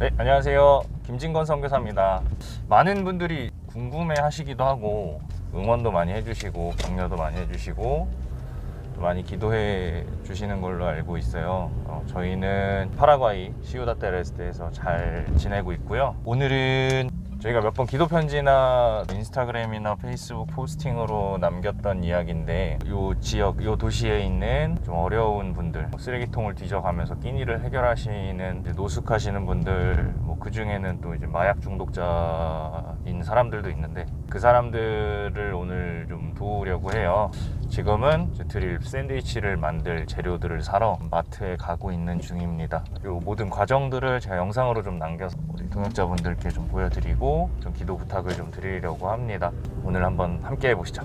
네, 안녕하세요. 김진건 선교사입니다. 많은 분들이 궁금해 하시기도 하고, 응원도 많이 해주시고, 격려도 많이 해주시고, 또 많이 기도해 주시는 걸로 알고 있어요. 어, 저희는 파라과이 시우다 테레스트에서 잘 지내고 있고요. 오늘은 저희가 몇 번 기도 편지나 인스타그램이나 페이스북 포스팅으로 남겼던 이야기인데 요 지역, 요 도시에 있는 좀 어려운 분들 뭐 쓰레기통을 뒤져가면서 끼니를 해결하시는 노숙하시는 분들 뭐 그 중에는 또 이제 마약 중독자인 사람들도 있는데 그 사람들을 오늘 좀 도우려고 해요. 지금은 드릴 샌드위치를 만들 재료들을 사러 마트에 가고 있는 중입니다. 요 모든 과정들을 제가 영상으로 좀 남겨서 우리 동역자분들께 좀 보여드리고 좀 기도 부탁을 좀 드리려고 합니다. 오늘 한번 함께 해보시죠.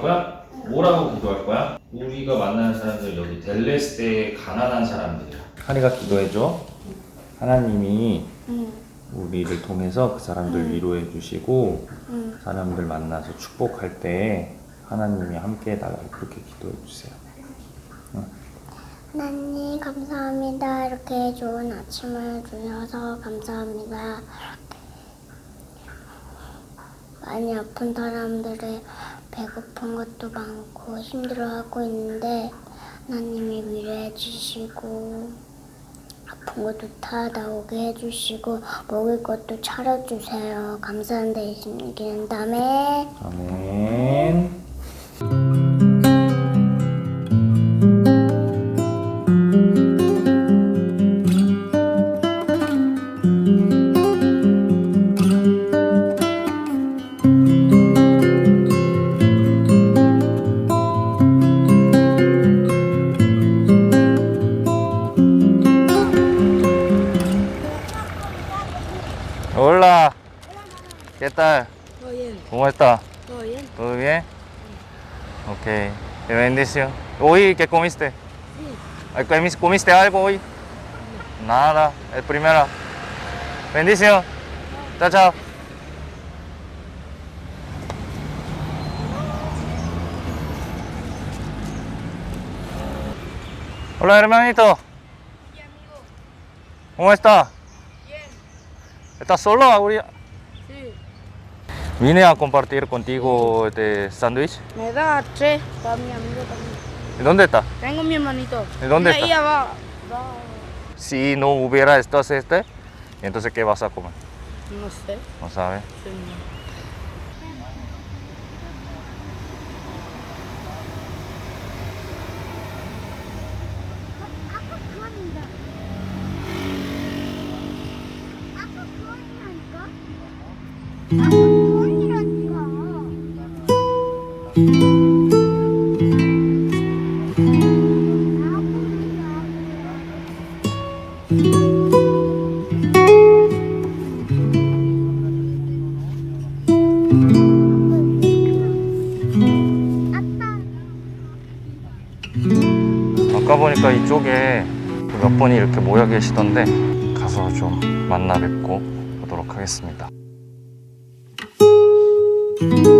할 거야? 뭐라고 기도할 거야? 우리가 만나는 사람들 여기 델레스테의 가난한 사람들이야. 하리가 기도해줘. 하나님이 응, 우리를 통해서 그 사람들 위로해 주시고 응. 사람들 만나서 축복할 때 하나님이 함께 해달라고 그렇게 기도해 주세요. 하나님 감사합니다. 이렇게 좋은 아침을 주셔서 감사합니다. 많이 아픈 사람들이 배고픈 것도 많고 힘들어하고 있는데 하나님이 위로해 주시고 아픈 것도 다 나오게 해주시고 먹을 것도 차려주세요. 감사한 대신 기는 다음에 아멘. Hola. ¿Qué tal? Todo bien, ¿Cómo está? todo bien. ¿Todo bien? Ok. Qué bendición. ¿Hoy qué comiste? ¿comis- ¿Comiste algo hoy? Nada. Es primera. Bendición. Chao, chao. Hola, hermanito. ¿Cómo está? ¿Estás solo? ahorita? sí. Vine a compartir contigo este sándwich. Me da tres para mi amigo también. ¿Y dónde está? Tengo mi hermanito. ¿Y dónde Mira, está? Ella va, va, Si no hubiera estado este, entonces ¿qué vas a comer? no sé. No sabes. sí. 아 아까 보니까 이쪽에 몇 분이 이렇게 모여 계시던데 가서 좀 만나 뵙고 오도록 하겠습니다. 아